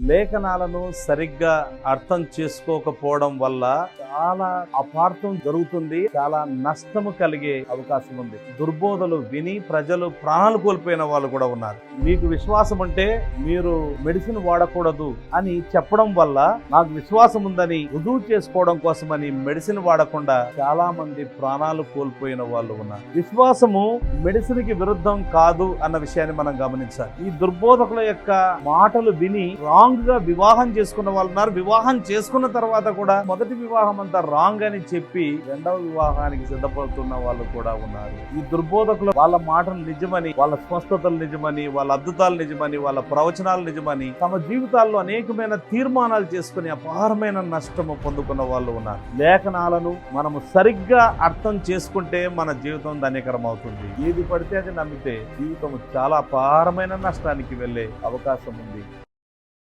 లేఖనాలను సరిగ్గా అర్థం చేసుకోకపోవడం వల్ల చాలా అపార్థం జరుగుతుంది చాలా నష్టము కలిగే అవకాశం ఉంది. దుర్బోధలు విని ప్రజలు ప్రాణాలు కోల్పోయిన వాళ్ళు కూడా ఉన్నారు. మీకు విశ్వాసం ఉంటే మీరు మెడిసిన్ వాడకూడదు అని చెప్పడం వల్ల నాకు విశ్వాసం ఉందని రుజువు చేసుకోవడం కోసమని మెడిసిన్ వాడకుండా చాలా మంది ప్రాణాలు కోల్పోయిన వాళ్ళు ఉన్నారు. విశ్వాసము మెడిసిన్కి విరుద్ధం కాదు అన్న విషయాన్ని మనం గమనించాలి. ఈ దుర్బోధకుల యొక్క మాటలు విని రాంగ్గా వివాహం చేసుకున్న వాళ్ళు ఉన్నారు. వివాహం చేసుకున్న తర్వాత కూడా మొదటి వివాహం అంతా రాంగ్ అని చెప్పి రెండవ వివాహానికి సిద్ధపడుతున్న వాళ్ళు కూడా ఉన్నారు. ఈ దుర్బోధకులు వాళ్ళ మాటలు నిజమని వాళ్ళ స్వస్థతలు నిజమని వాళ్ళ అద్భుతాలు నిజమని వాళ్ళ ప్రవచనాలు నిజమని తమ జీవితాల్లో అనేకమైన తీర్మానాలు చేసుకుని అపారమైన నష్టము పొందుకున్న వాళ్ళు ఉన్నారు. లేఖనాలను మనము సరిగ్గా అర్థం చేసుకుంటే మన జీవితం ధన్యకరం అవుతుంది ఏది పడితే అది నమ్మితే జీవితం చాలా అపారమైన నష్టానికి వెళ్ళే అవకాశం ఉంది.